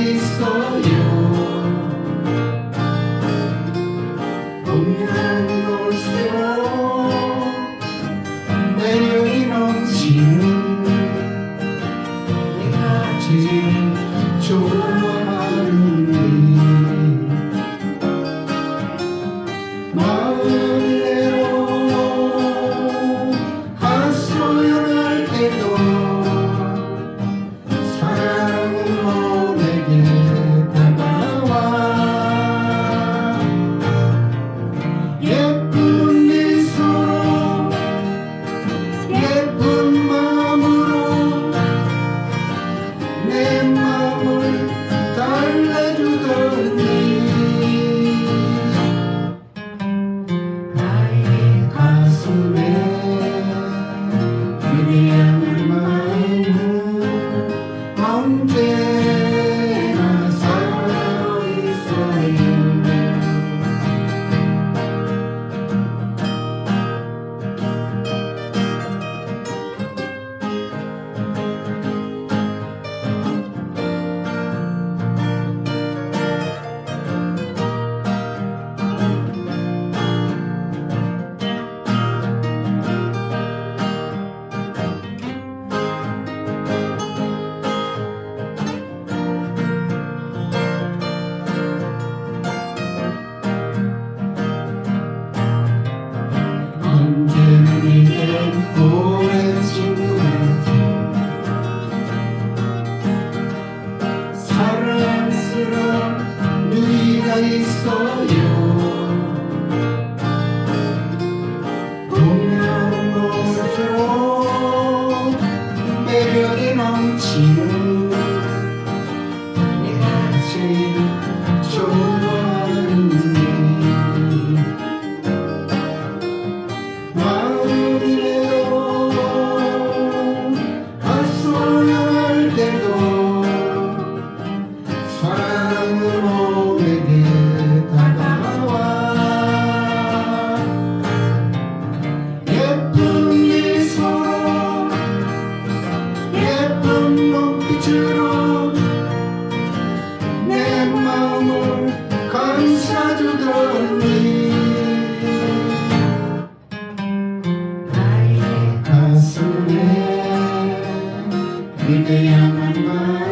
Христос. Cristo you. 빛으로 내 마음을 감싸주더니 나의 가슴에 그대야만 봐